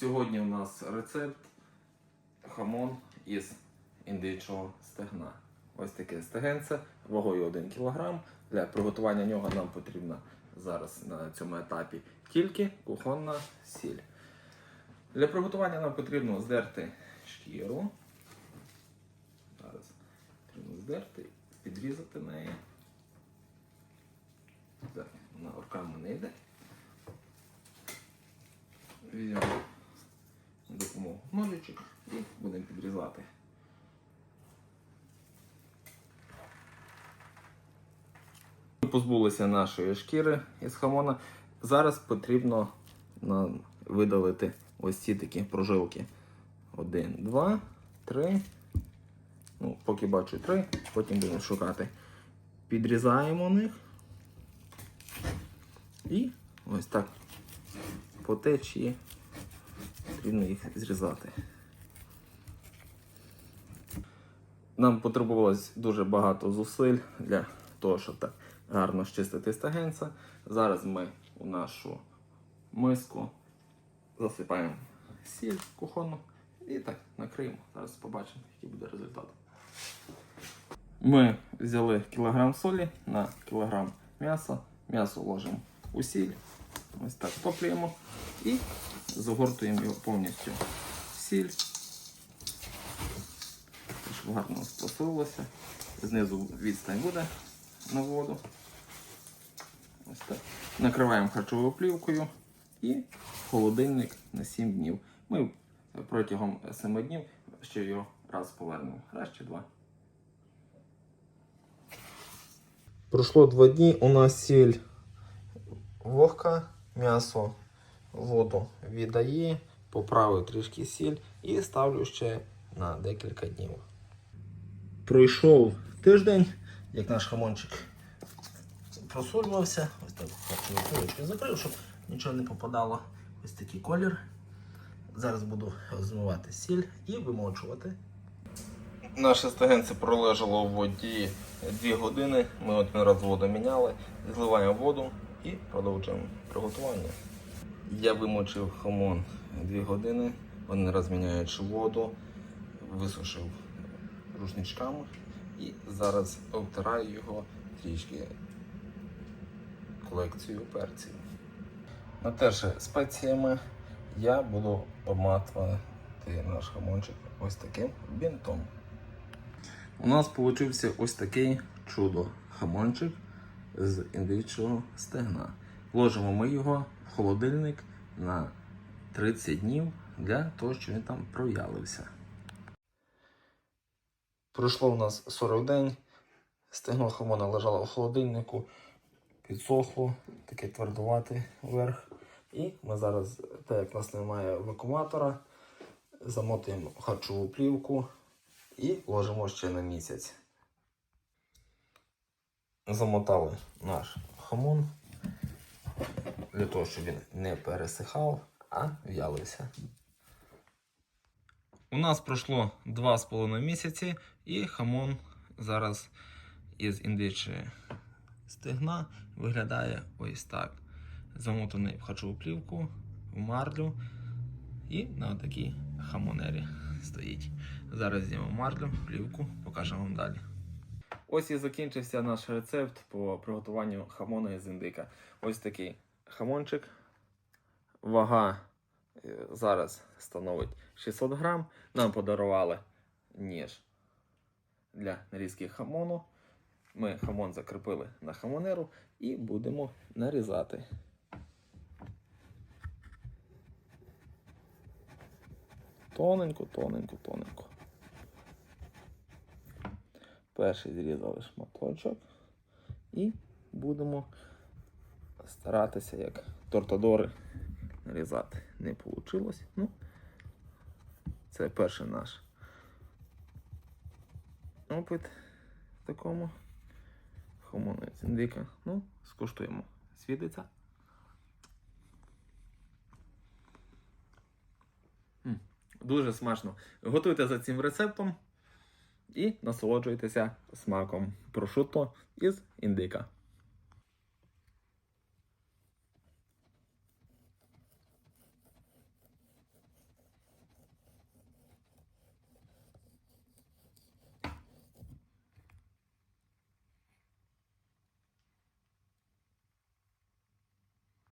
Сьогодні у нас рецепт хамон із індичого стегна. Ось таке стегенце вагою 1 кг. Для приготування нього нам потрібна зараз на цьому етапі тільки кухонна сіль. Для приготування нам потрібно здерти шкіру. Зараз потрібно здерти, підрізати неї. Так, вона руками не йде. Ножичок і будемо підрізати. Ми позбулися нашої шкіри із хамона. Зараз потрібно видалити ось ці такі прожилки. Один, два, три. Ну, поки бачу три, потім будемо шукати. Підрізаємо них. І ось так по течії потрібно їх зрізати. Нам потребувалось дуже багато зусиль для того, щоб так гарно щистити стагенця. Зараз ми у нашу миску засипаємо сіль кухонну і так накриємо. Зараз побачимо, який буде результат. Ми взяли кілограм солі на кілограм м'яса. М'ясо ложимо у сіль. Ось так топлюємо і загортуємо його повністю в сіль. Щоб гарно посилилося. Знизу відстань буде на воду. Ось так. Накриваємо харчовою плівкою і холодильник на 7 днів. Ми протягом 7 днів ще його раз повернемо. Раз два. Пройшло два дні, у нас сіль вогка, м'ясо воду віддає, поправив трішки сіль і ставлю ще на декілька днів. Пройшов тиждень, як наш хамончик просолювався. Ось так харчовою пилочкою закрив, щоб нічого не попадало. Ось такий колір. Зараз буду змивати сіль і вимочувати. Наше стегенце пролежало в воді 2 години. Ми один раз воду міняли, зливаємо воду і продовжуємо приготування. Я вимочив хамон 2 години, один раз міняючи воду, висушив рушничками і зараз обтираю його трішки колекцією перців. Натерши спеціями, я буду обматувати наш хамончик ось таким бінтом. У нас вийшов ось такий чудо хамончик з індичого стегна. Ложимо ми його в холодильник на 30 днів для того, щоб він там пров'ялився. Пройшло у нас 40 день. Стегно хамона лежало в холодильнику, підсохло, таке твердуватий верх. І ми зараз, так як у нас немає вакууматора, замотуємо харчову плівку і ложимо ще на місяць. Замотали наш хамон для того, щоб він не пересихав, а в'ялився. У нас пройшло 2,5 місяці, і хамон зараз із індичої стегна виглядає ось так. Замотаний в харчову плівку, в марлю і на такій хамонері стоїть. Зараз знімемо марлю, плівку, покажемо вам далі. Ось і закінчився наш рецепт по приготуванню хамона із індика. Ось такий хамончик. Вага е, зараз становить 600 грам. Нам подарували ніж для нарізки хамону. Ми хамон закріпили на хамонеру і будемо нарізати. Тоненько, тоненько, тоненько. Перший зрізали шматочок і будемо старатися як тортадори нарізати. Не вийшло. Ну, це перший наш опит в такому хомонець індика. Ну, скуштуємо. Світиться. М, Дуже смачно. Готуйте за цим рецептом і насолоджуйтеся смаком прошутто із індика.